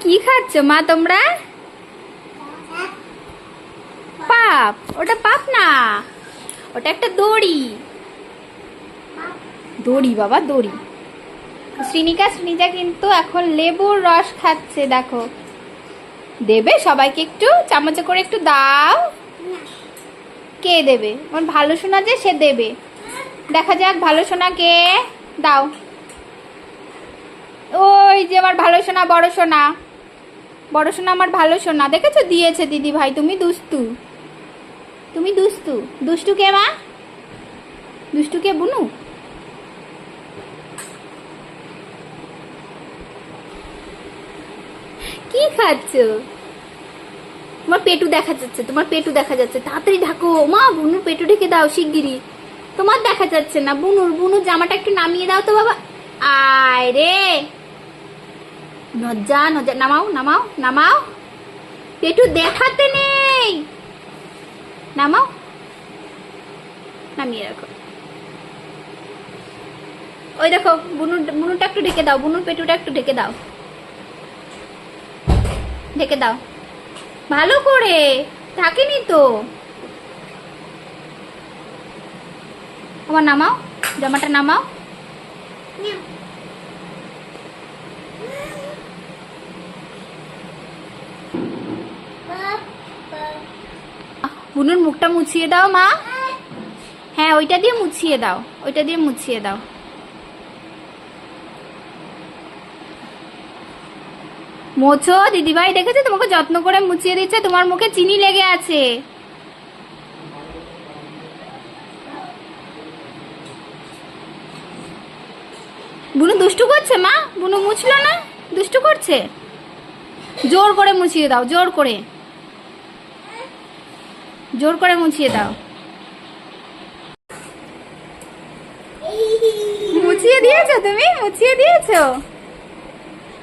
কি খাচ্ছ, মা তোমরা? পাপ, ওটা পাপ না। ওটা একটা দড়ি। দড়ি, বাবা, দড়ি। শ্রীনিকা, শ্রীনিজা কিন্তু এখন লেবুর রস খাচ্ছে, দেখো। দেবে? সবাইকে একটু, চামচে করে একটু দাও। কে দেবে? আমার ভালো শোনা যে সে দেবে। দেখা যাক, ভালো শোনা কে? দাও। ওই যে আমার ভালো শোনা, বড় শোনা। বড় শোনা আমার ভালো শোনা দেখেছ? দিয়েছে দিদি ভাই, তুমি দুস্তু তুমি দুস্তু দুষ্টু কে মা? দুষ্টু কে বুনু? কি খাচ্ছ? তোমার পেটু দেখা যাচ্ছে, তোমার পেটু দেখা যাচ্ছে। তাড়াতাড়ি ঢাকো। মা, বুনুর পেটু ঢেকে দাও শিগগিরি তোমার দেখা যাচ্ছে না। বুনুর বুনুর জামাটা একটু নামিয়ে দাও তো বাবা। আয় রে! নজ্জা নজ্জা, নামাও নামাও নামাও। পেটু দেখাতে নেই। নামাও। নামিয়ে রাখো। ওই দেখো বুনুর বুনুরটা একটু ঢেকে দাও বুনুর পেটুটা একটু ঢেকে দাও। ঢেকে দাও। ভালো করে থাকেনি তো। আমার নামাও, জামাটা নামাও। বুনুর মুখটা মুছিয়ে দাও, মা। হ্যাঁ ওইটা দিয়ে মুছিয়ে দাও, ওইটা দিয়ে মুছিয়ে দাও। মোছো, দিদিভাই দেখেছে? তোমাকে যত্ন করে মুছিয়ে দিচ্ছে, তোমার মুখে চিনি লেগে আছে। বুনু দুষ্টু করছে, মা? বুনু মুছলো না? দুষ্টু করছে? জোর করে মুছিয়ে দাও, জোর করে। জোর করে মুছিয়ে দাও। মুছিয়ে দিয়েছ তুমি? মুছিয়ে দিয়েছ?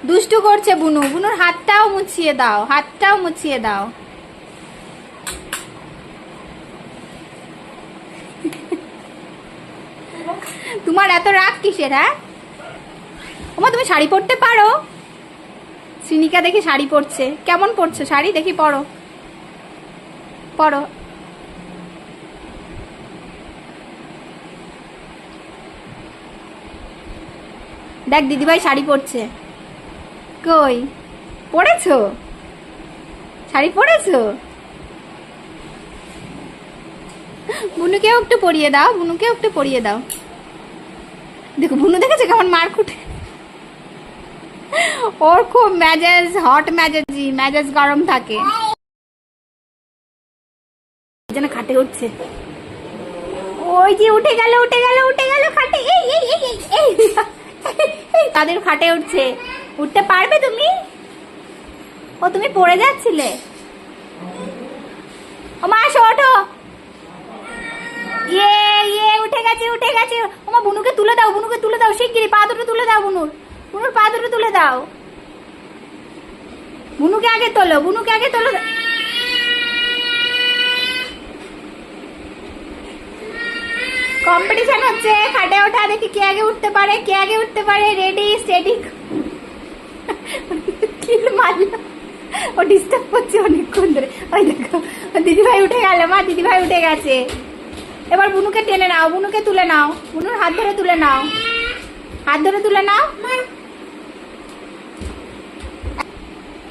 দুষ্টু করছে বুনু। বুনুর হাতটাও মুছিয়ে দাও। হাতটাও মুছিয়ে দাও। তোমার এত রাগ কিসের হ্যাঁ? ওমা, তুমি শাড়ি পরতে পারো? শ্রীনিকা দেখি শাড়ি পরছে। কেমন পরছো শাড়ি? দেখি পরো। পরো দেখ, দিদিভাই শাড়ি পরছে। কই? পড়েছো? শাড়ি পরেছো বুনুকেও একটু পরিয়ে দাও, বুনুকেও একটু পরিয়ে দাও। দেখো, বুনু দেখেছে কেমন মার খুঁটে? ওর খুব ম্যাজেজ হট ম্যাজেজি ম্যাজেজ গরম থাকে। যেন খাটে উঠছে। ওই যে উঠে গেল উঠে গেল উঠে গেল খাটে। এই এই এই তাদের খাটে উঠছে। উঠতে পারবে তুমি? ও, তুমি পড়ে যাচ্ছিলে? ও মা, আসো, ওঠো। ইয়ে ইয়ে উঠে গেছে উঠে গেছে। ও মা, বুনুকে তুলে দাও, বুনুকে তুলে দাও, শিগগিরই পা দুটো তুলে দাও, বুনুর। বুনুর পা দুটো তুলে দাও। বুনুকে আগে তোলো, বুনুকে আগে তোলো। কম্পিটিশন হচ্ছে, খাটে ওঠা, দেখি কে আগে উঠতে পারে, কে আগে উঠতে পারে রেডি স্টেডি কিল মারলো। ও ডিস্টার্ব করছে অনেকক্ষণ ধরে। ওই দেখো দিদিভাই উঠে গেল, মা, দিদিভাই উঠে গেছে। এবার বুনুকে টেনে নাও, বুনুকে তুলে নাও। বুনুর হাত ধরে তুলে নাও। হাত ধরে তুলে নাও।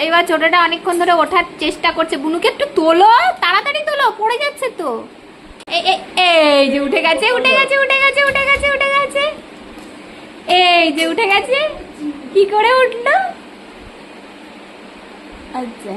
এবার ছোটটা অনেকক্ষণ ধরে ওঠার চেষ্টা করছে। বুনুকে একটু তোলো, তাড়াতাড়ি তোলো, পড়ে যাচ্ছে তো। এই যে উঠে গেছে উঠে গেছে উঠে গেছে উঠে গেছে উঠে গেছে। এই যে উঠে গেছে, কি করে উঠল? আচ্ছা।